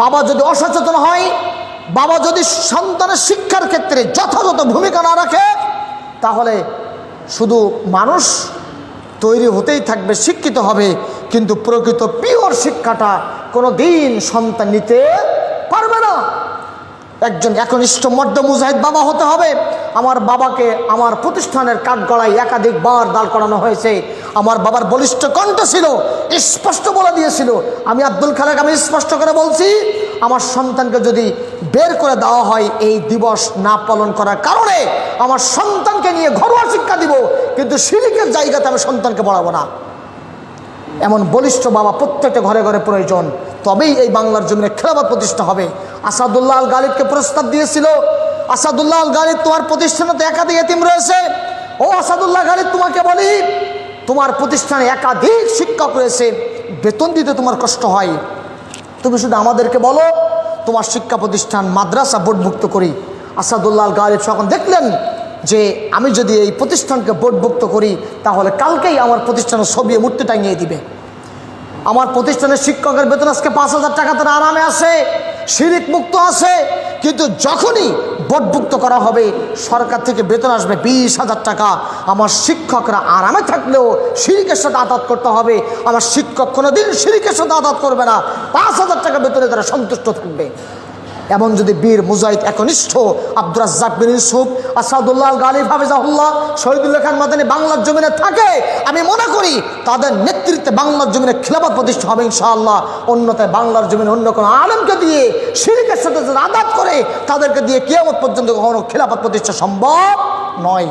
বাবা যদি অসচেতন হয়, বাবা যদি সন্তানের শিক্ষার ক্ষেত্রে যথাযথ ভূমিকা না রাখে, তাহলে শুধু মানুষ তৈরি হতেই থাকবে, শিক্ষিত হবে। কিন্তু প্রকৃত পিওর শিক্ষাটা কোনো দিন সন্তান নিতে একজন একনিষ্ঠ মধ্য মুজাহিদ বাবা হতে হবে। আমার বাবাকে আমার প্রতিষ্ঠানের কাঠগড়ায় একাধিকবার দাঁড় করানো হয়েছে। আমার বাবার বলিষ্ঠ কণ্ঠ ছিল, স্পষ্ট বলে দিয়েছিল। আমি আব্দুল খালেক, আমি স্পষ্ট করে বলছি, আমার সন্তানকে যদি বের করে দেওয়া হয় এই দিবস না পালন করার কারণে, আমার সন্তানকে নিয়ে ঘরোয়া শিক্ষা দিব, কিন্তু সিরিকের জায়গাতে আমি সন্তানকে পড়াবো না। এমন বলিষ্ঠ বাবা প্রত্যেকটা ঘরে ঘরে প্রয়োজন। তবেই এই বাংলার জমিনে খেলাবাদ প্রতিষ্ঠা হবে। আসাদুল্লাহ আল গালিবকে প্রস্তাব দিয়েছিল। আসাদুল্লাহ আল গালিব তোমার প্রতিষ্ঠানে তো একাধিক এতিম রয়েছে। ও আসাদুল্লাহ গালিব তোমাকে বলি, তোমার প্রতিষ্ঠানে একাধিক শিক্ষক রয়েছে। বেতন দিতে তোমার কষ্ট হয়। তুমি শুধু আমাদেরকে বলো, তোমার শিক্ষা প্রতিষ্ঠান, মাদ্রাসা বোর্ডভুক্ত করি। আসাদুল্লাহ গালিব যখন দেখলেন যে আমি যদি এই প্রতিষ্ঠানকে বোর্ডভুক্ত করি, তাহলে কালকেই আমার প্রতিষ্ঠানের ছবি মূর্তি টাঙিয়ে দিবে। আমার প্রতিষ্ঠানের শিক্ষকের বেতন আজকে পাঁচ হাজার টাকা, তারা আরামে আসে শিরিক মুক্ত আছে, কিন্তু যখনই ভোটভুক্ত করা হবে, সরকার থেকে বেতন আসবে বিশ হাজার টাকা। আমার শিক্ষকরা আরামে থাকলেও শিরিকের সাথে আদাত করতে হবে। আমার শিক্ষক কোনো দিন শিরিকের সাথে আদাত করবে না। পাঁচ হাজার টাকা বেতনে তারা সন্তুষ্ট থাকবে। এমন যদি বীর মুজাহিদ একনিষ্ঠ আব্দুর রাজ্জাক ইউসুফ, আসাদুল্লাহ গালিব হাফিজাহুল্লাহ, শহীদুল্লাহ খান মাদানী বাংলার জমিনে থাকে, আমি মনে করি তাদের নেতৃত্বে বাংলার জমিনে খিলাফত প্রতিষ্ঠা হবে ইনশাআল্লাহ। অন্যতায় বাংলার জমিনে অন্য কোনো আলমকে দিয়ে, শিরিকের সাথে আদাত করে, তাদেরকে দিয়ে কেয়ামত পর্যন্ত কখনো খিলাফত প্রতিষ্ঠা সম্ভব নয়।